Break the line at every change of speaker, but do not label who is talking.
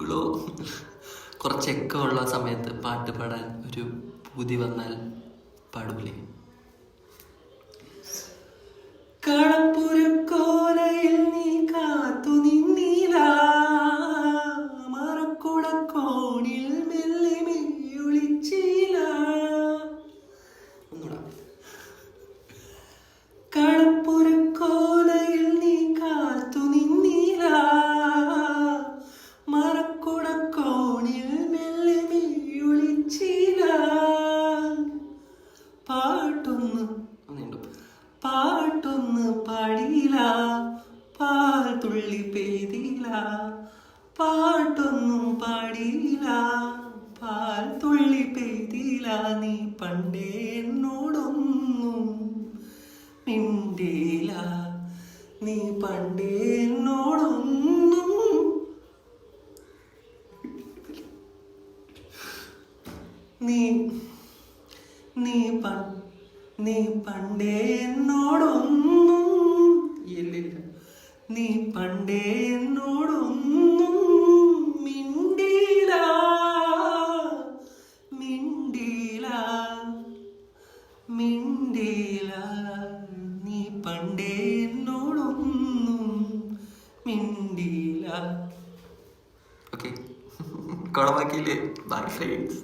Glow. കുറച്ചൊക്കെ ഉള്ള സമയത്ത് പാട്ട് പാടാൻ ഒരു പൂതി വന്നാൽ പാടൂലേ? പാട്ടൊന്ന്. പാട്ടൊന്ന് പാടിയില്ല പാൽ തുള്ളി പെയ്തില്ല പാട്ടൊന്നും പാടിയില്ല പാൽ തുള്ളി പെയ്തില്ല നീ പണ്ടേ എന്നോടൊന്നും മിണ്ടിയില്ല നീ പണ്ടേ എന്നോടൊന്നും നീ നീ പൺ നീ പണ്ടേ എന്നോടൊന്നും ഇല്ലില്ല. നീ പണ്ടേ എന്നോടൊന്നും മിണ്ടീല മിണ്ടീല മിണ്ടീല നീ പണ്ടേ എന്നോടൊന്നും മിണ്ടീല ഓക്കെ കുളമാക്കിയില്ലേ ബൈ ഫ്രണ്ട്സ്